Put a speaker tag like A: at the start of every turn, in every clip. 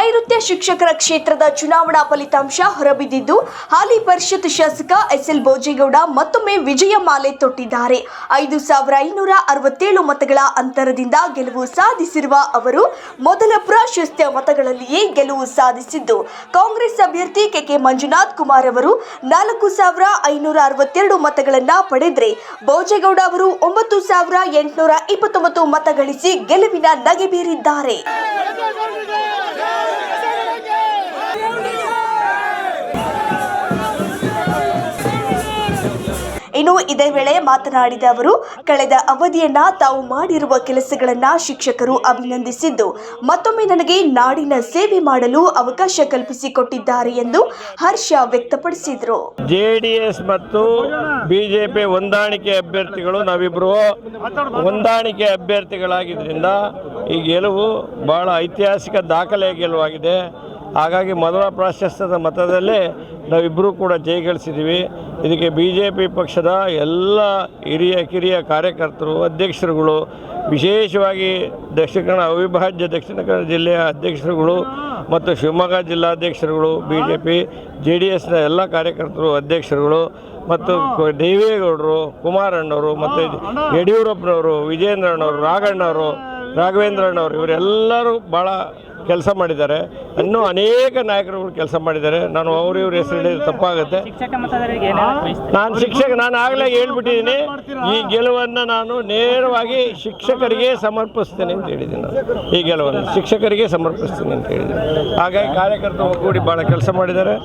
A: ನೈಋತ್ಯ ಶಿಕ್ಷಕರ ಕ್ಷೇತ್ರದ ಚುನಾವಣಾ ಫಲಿತಾಂಶ ಹೊರಬಿದ್ದಿದ್ದು, ಹಾಲಿ ಪರಿಷತ್ ಶಾಸಕ ಎಸ್ ಎಲ್ ಭೋಜೇಗೌಡ ಮತ್ತೊಮ್ಮೆ ವಿಜಯ ಮಾಲೆ ತೊಟ್ಟಿದ್ದಾರೆ. ಐದು ಸಾವಿರ ಐನೂರ ಅರವತ್ತೇಳು ಮತಗಳ ಅಂತರದಿಂದ ಗೆಲುವು ಸಾಧಿಸಿರುವ ಅವರು ಮೊದಲ ಪ್ರಾಶಸ್ತ್ಯ ಮತಗಳಲ್ಲಿಯೇ ಗೆಲುವು ಸಾಧಿಸಿದ್ದು. ಕಾಂಗ್ರೆಸ್ ಅಭ್ಯರ್ಥಿ ಕೆಕೆ ಮಂಜುನಾಥ್ ಕುಮಾರ್ ಅವರು ನಾಲ್ಕು ಸಾವಿರ ಐನೂರ ಅರವತ್ತೆರಡು ಮತಗಳನ್ನು ಪಡೆದ್ರೆ, ಭೋಜೇಗೌಡ ಅವರು ಒಂಬತ್ತು ಸಾವಿರ ಎಂಟುನೂರ ಇಪ್ಪತ್ತೊಂಬತ್ತು ಮತ ಗಳಿಸಿ ಗೆಲುವಿನ ನಗೆ ಬೀರಿದ್ದಾರೆ. ಇನ್ನು ಇದೇ ವೇಳೆ ಮಾತನಾಡಿದ ಅವರು, ಕಳೆದ ಅವಧಿಯನ್ನ ತಾವು ಮಾಡಿರುವ ಕೆಲಸಗಳನ್ನ ಶಿಕ್ಷಕರು ಅಭಿನಂದಿಸಿದ್ದು, ಮತ್ತೊಮ್ಮೆ ನನಗೆ ನಾಡಿನ ಸೇವೆ ಮಾಡಲು ಅವಕಾಶ ಕಲ್ಪಿಸಿಕೊಟ್ಟಿದ್ದಾರೆ ಎಂದು ಹರ್ಷ ವ್ಯಕ್ತಪಡಿಸಿದರು.
B: ಜೆಡಿಎಸ್ ಮತ್ತು ಬಿಜೆಪಿ ಹೊಂದಾಣಿಕೆ ಅಭ್ಯರ್ಥಿಗಳು ನಾವಿಬ್ಬರು ಹೊಂದಾಣಿಕೆ ಅಭ್ಯರ್ಥಿಗಳಾಗಿದ್ದರಿಂದ ಈ ಗೆಲುವು ಬಹಳ ಐತಿಹಾಸಿಕ ದಾಖಲೆಯ ಗೆಲುವಾಗಿದೆ. ಹಾಗಾಗಿ ಮೊದಲ ಪ್ರಾಶಸ್ತ್ಯದ ಮತದಲ್ಲೇ ನಾವಿಬ್ಬರೂ ಕೂಡ ಜಯಗಳಿಸಿದ್ದೀವಿ. ಇದಕ್ಕೆ ಬಿ ಜೆ ಪಿ ಪಕ್ಷದ ಎಲ್ಲ ಹಿರಿಯ ಕಿರಿಯ ಕಾರ್ಯಕರ್ತರು ಅಧ್ಯಕ್ಷರುಗಳು ವಿಶೇಷವಾಗಿ ದಕ್ಷಿಣ ಕನ್ನಡ ಅವಿಭಾಜ್ಯ ದಕ್ಷಿಣ ಕನ್ನಡ ಜಿಲ್ಲೆಯ ಅಧ್ಯಕ್ಷರುಗಳು ಮತ್ತು Shivamogga ಜಿಲ್ಲಾಧ್ಯಕ್ಷರುಗಳು B J P J D ಎಸ್ನ ಎಲ್ಲ ಕಾರ್ಯಕರ್ತರು ಅಧ್ಯಕ್ಷರುಗಳು ಮತ್ತು ದೇವೇಗೌಡರು ಕುಮಾರಣ್ಣವರು ಮತ್ತು ಯಡಿಯೂರಪ್ಪನವರು ವಿಜೇಂದ್ರಣ್ಣವರು ರಾಘಣ್ಣವರು ರಾಘವೇಂದ್ರಣ್ಣವರು ಇವರೆಲ್ಲರೂ ಭಾಳ ಕೆಲಸ ಮಾಡಿದ್ದಾರೆ. ಇನ್ನೂ ಅನೇಕ ನಾಯಕರುಗಳು ಕೆಲಸ ಮಾಡಿದ್ದಾರೆ. ನಾನು ಅವ್ರ ಇವ್ರ ಹೆಸರು ಹೇಳಿದ್ರೆ ತಪ್ಪಾಗುತ್ತೆ? ನಾನು ಶಿಕ್ಷಕ ನಾನು ಆಗಲೇ ಹೇಳ್ಬಿಟ್ಟಿದ್ದೀನಿ. ಈ ಗೆಲುವನ್ನು ನಾನು ನೇರವಾಗಿ ಶಿಕ್ಷಕರಿಗೆ ಸಮರ್ಪಿಸ್ತೇನೆ ಅಂತ ಹೇಳಿದ್ದೀನಿ ನಾನು. ಈ ಗೆಲುವನ್ನು ಶಿಕ್ಷಕರಿಗೆ ಸಮರ್ಪಿಸ್ತೇನೆ ಅಂತ ಹೇಳಿದ್ದೀನಿ. ಹಾಗಾಗಿ ಕಾರ್ಯಕರ್ತರು ಒಗ್ಗೂಡಿ ಭಾಳ ಕೆಲಸ ಮಾಡಿದ್ದಾರೆ.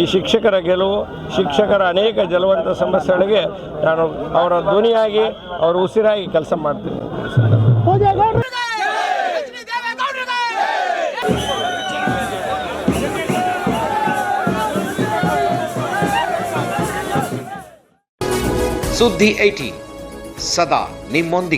B: ಈ ಶಿಕ್ಷಕರ ಗೆಲುವು ಶಿಕ್ಷಕರ ಅನೇಕ ಜಲವಂತ ಸಮಸ್ಯೆಗಳಿಗೆ ನಾನು ಅವರ ಧ್ವನಿಯಾಗಿ ಅವರ ಉಸಿರಾಗಿ ಕೆಲಸ ಮಾಡ್ತೀನಿ
C: सुद्धि एटी सदा निम्न